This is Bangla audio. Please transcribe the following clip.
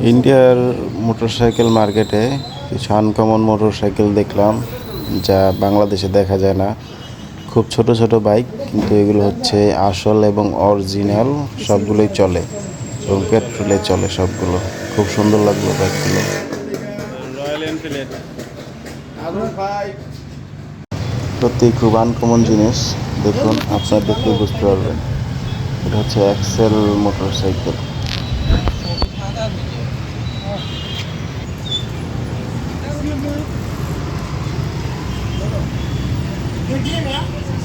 ইন্ডিয়ার মোটরসাইকেল মার্কেটে কিছু আনকমন মোটরসাইকেল দেখলাম যা বাংলাদেশে দেখা যায় না। খুব ছোট ছোট বাইক কিন্তু এগুলো হচ্ছে আসল এবং অরিজিনাল সবগুলোই চলে। এবং পেট্রোলে চলে সবগুলো। খুব সুন্দর লাগল বাইকগুলো সত্যি খুব আনকমন জিনিস। দেখুন আপনার দেখলে বুঝতে পারবেন। এটা হচ্ছে এক্সেল মোটরসাইকেল Regina.